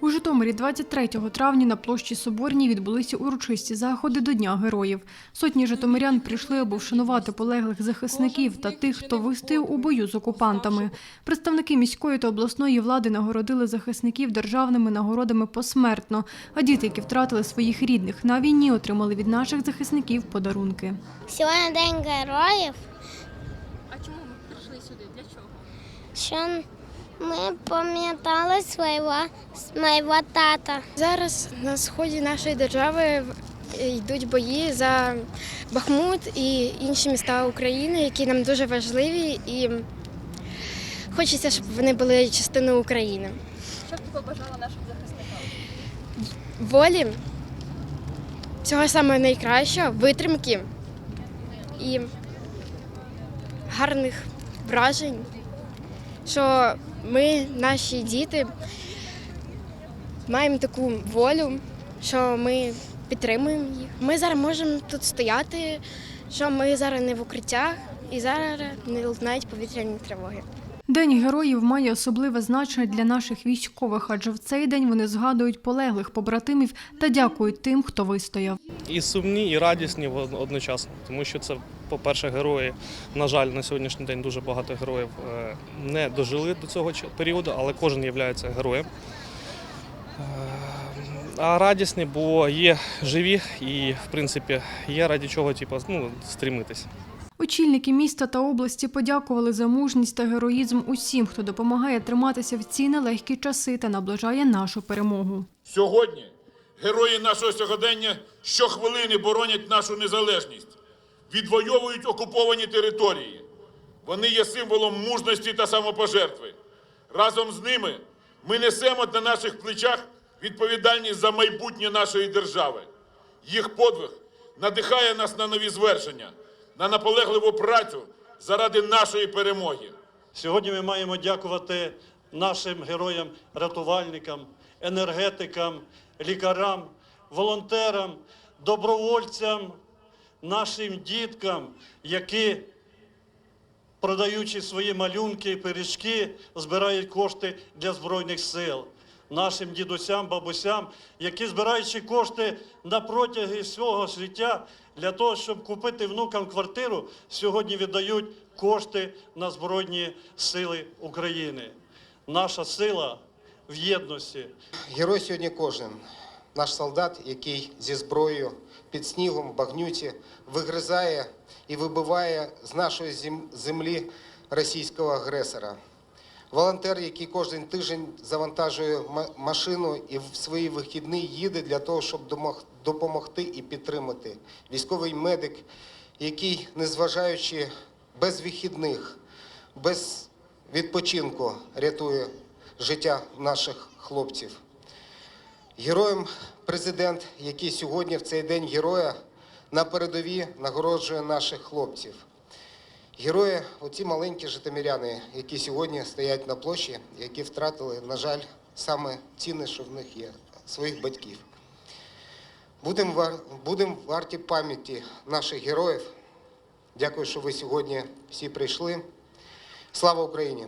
У Житомирі 23 травня на площі Соборній відбулися урочисті заходи до Дня героїв. Сотні житомирян прийшли, аби вшанувати полеглих захисників та тих, хто вистояв у бою з окупантами. Представники міської та обласної влади нагородили захисників державними нагородами посмертно, а діти, які втратили своїх рідних на війні, отримали від наших захисників подарунки. Сьогодні День героїв, А чому ми прийшли сюди? Для чого? що ми пам'ятали свого, свого тата. Зараз на сході нашої держави йдуть бої за Бахмут і інші міста України, які нам дуже важливі, і хочеться, щоб вони були частиною України. Що б ти побажала нашим захисникам? Волі, всього самого найкращого, витримки і гарних вражень, що ми, наші діти, маємо таку волю, що ми підтримуємо їх. Ми зараз можемо тут стояти, що ми зараз не в укриттях і зараз не лунають повітряні тривоги. День героїв має особливе значення для наших військових, адже в цей день вони згадують полеглих побратимів та дякують тим, хто вистояв. і сумні, і радісні одночасно. Тому що це, по-перше, герої. На жаль, на сьогоднішній день дуже багато героїв е, не дожили до цього періоду, але кожен є героєм. Е, А радісні, бо є живі і, в принципі, є раді чого типу, ну, стрімитись. Очільники міста та області подякували за мужність та героїзм усім, хто допомагає триматися в ці нелегкі часи та наближає нашу перемогу. Сьогодні герої нашого сьогодення щохвилини боронять нашу незалежність, відвоюють окуповані території. Вони є символом мужності та самопожертви. Разом з ними ми несемо на наших плечах відповідальність за майбутнє нашої держави. Їх подвиг надихає нас на нові звершення, на наполегливу працю заради нашої перемоги. Сьогодні ми маємо дякувати нашим героям, рятувальникам, енергетикам, лікарям, волонтерам, добровольцям, нашим діткам, які, продаючи свої малюнки пиріжки, збирають кошти для Збройних сил. Нашим дідусям, бабусям, які збираючи кошти на протяги свого життя для того, щоб купити внукам квартиру, сьогодні віддають кошти на Збройні сили України. Наша сила в єдності. Герой сьогодні кожен. Наш солдат, який зі зброєю під снігом, в багнюті вигризає і вибиває з нашої землі російського агресора. Волонтер, який кожен тиждень завантажує машину і в свої вихідні їде для того, щоб допомогти і підтримати. Військовий медик, який, незважаючи без вихідних, без відпочинку, рятує життя наших хлопців. Героєм президент, який сьогодні в цей день героя на передові нагороджує наших хлопців. Герої, оці маленькі житомиряни, які сьогодні стоять на площі, які втратили, на жаль, саме цінне, що в них є, своїх батьків. Будемо вар... будем варті пам'яті наших героїв. Дякую, що ви сьогодні всі прийшли. Слава Україні!